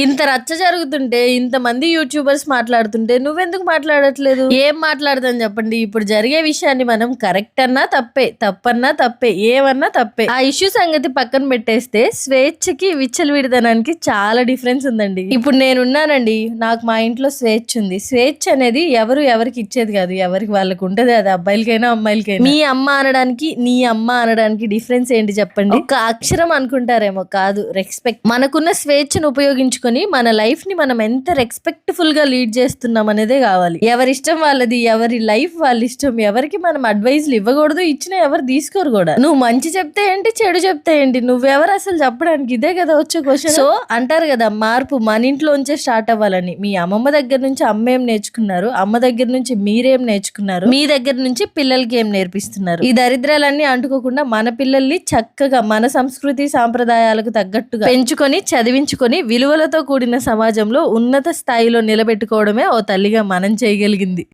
ఇంత రచ్చ జరుగుతుంటే ఇంతమంది యూట్యూబర్స్ మాట్లాడుతుంటే నువ్వెందుకు మాట్లాడట్లేదు? ఏం మాట్లాడదని చెప్పండి. ఇప్పుడు జరిగే విషయాన్ని మనం కరెక్ట్ అన్నా తప్పే తప్పన్నా తప్పే ఏమన్నా తప్పే. ఆ ఇష్యూ సంగతి పక్కన పెట్టేస్తే స్వేచ్ఛకి విచ్చలవిడిదనానికి చాలా డిఫరెన్స్ ఉందండి. ఇప్పుడు నేనున్నానండి నాకు మా ఇంట్లో స్వేచ్ఛ ఉంది. స్వేచ్ఛ అనేది ఎవరు ఎవరికి ఇచ్చేది కాదు. ఎవరికి వాళ్ళకి ఉంటుంది అది అబ్బాయిలకైనా అమ్మాయిలకైనా. మీ అమ్మ అనడానికి నీ అమ్మ అనడానికి డిఫరెన్స్ ఏంటి చెప్పండి? ఒక అక్షరం అనుకుంటారేమో కాదు రెస్పెక్ట్ మనకున్న స్వేచ్ఛను ఉపయోగించుకుని మన లైఫ్ని మనం ఎంత రెస్పెక్ట్ఫుల్గా లీడ్ చేస్తున్నాం అనేదే కావాలి. ఎవరి ఇష్టం వాళ్ళది ఎవరి లైఫ్ వాళ్ళ ఇష్టం ఎవరికి మనం అడ్వైజ్లు ఇవ్వకూడదు ఇచ్చినా ఎవరు తీసుకోరు కూడా. నువ్వు మంచి చెప్తే ఏంటి చెడు చెప్తే ఏంటి? నువ్వెవరు అసలు చెప్పడానికి? ఇదే కదా వచ్చే క్వశ్చన్ సో అంటారు కదా మార్పు మన ఇంట్లోంచే స్టార్ట్ అవ్వాలని. మీ అమ్మమ్మ దగ్గర నుంచి అమ్మ ఏం నేర్చుకున్నారు? అమ్మ దగ్గర నుంచి మీరేం నేర్చుకున్నారు? మీ దగ్గర నుంచి పిల్లలకి ఏం నేర్పిస్తున్నారు? ఈ దరిద్రాలన్నీ అంటుకోకుండా మన పిల్లల్ని చక్కగా మన సంస్కృతి సాంప్రదాయాలకు తగ్గట్టుగా పెంచుకొని చదివించుకొని విలువలతో కూడిన సమాజంలో ఉన్నత స్థాయిలో నిలబెట్టుకోవడమే ఓ తల్లిగా మనం చేయగలిగింది.